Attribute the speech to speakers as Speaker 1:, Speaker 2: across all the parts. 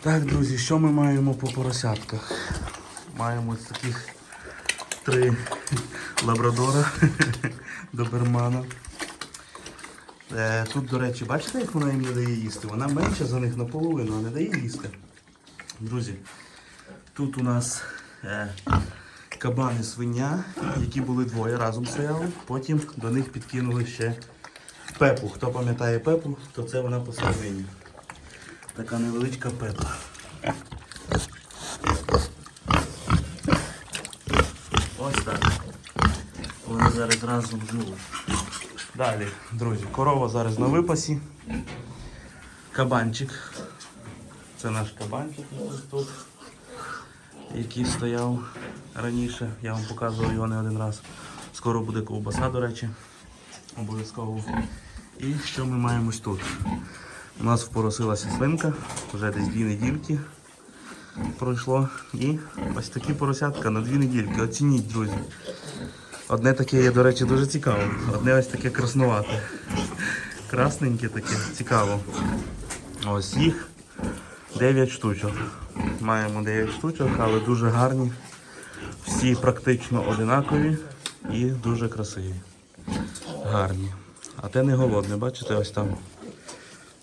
Speaker 1: Так, друзі, що ми маємо по поросятках? Маємо ось таких три лабрадора добермана. Е, Тут, до речі, бачите, як вона їм не дає їсти? Вона менша за них наполовину, а не дає їсти. Друзі, тут у нас е, кабан і свиня, які були двоє разом стояли. Потім до них підкинули ще пепу. Хто пам'ятає пепу, то це вона посередині. Така невеличка пепа. Ось так. Вони зараз разом живуть. Далі, друзі, корова зараз на випасі. Кабанчик. Це наш кабанчик тут, який стояв раніше. Я вам показував його не один раз. Скоро буде ковбаса, до речі. Обов'язково. І що ми маємо тут? У нас впоросилася свинка, вже десь дві недільки пройшло. І ось такі поросятка на дві недільки. Оцініть, друзі. Одне таке є, до речі, дуже цікаво. Одне ось таке краснувате. Красненьке таке, цікаво. Ось їх 9 штучок. Маємо 9 штучок, але дуже гарні. Всі практично одинакові і дуже красиві. Гарні. А те не голодне, бачите, ось там.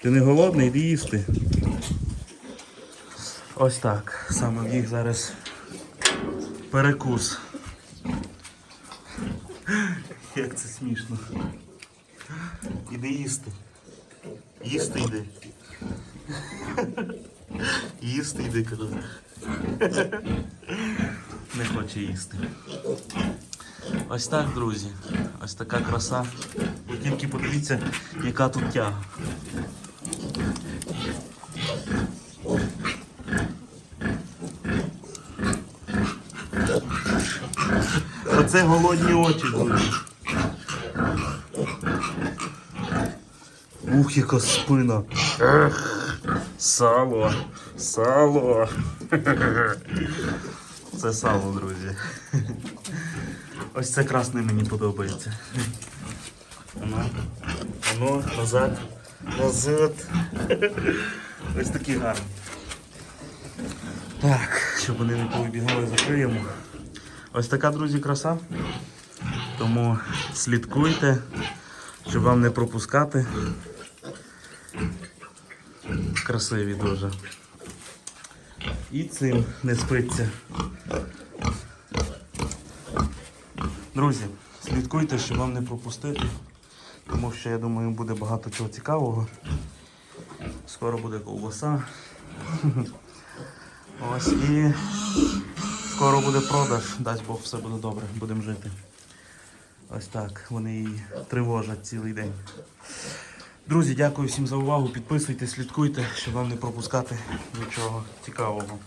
Speaker 1: Ти не голодний, йди їсти. Ось так. Саме в їх зараз перекус. Як це смішно. Іди їсти. Їсти йди. Їсти йди, кажу. Не хоче їсти. Ось так, друзі. Ось така краса. Ви тільки подивіться, яка тут тяга. Оце голодні очі, друзі. Ух, яка спина. Ех, сало, сало. Це сало, друзі. Ось це красне мені подобається. Воно, воно, назад, назад. Ось такі гарні. Так, щоб вони не повибігали, закриємо. Ось така, друзі, краса. Тому слідкуйте, щоб вам не пропускати. Красиві дуже. І цим не спиться. Друзі, слідкуйте, щоб вам не пропустити, тому що я думаю буде багато чого цікавого. Скоро буде ковбаса. Ось і скоро буде продаж, дасть Бог все буде добре, будемо жити. Ось так, вони її тривожать цілий день. Друзі, дякую всім за увагу. Підписуйтесь, слідкуйте, щоб вам не пропускати нічого цікавого.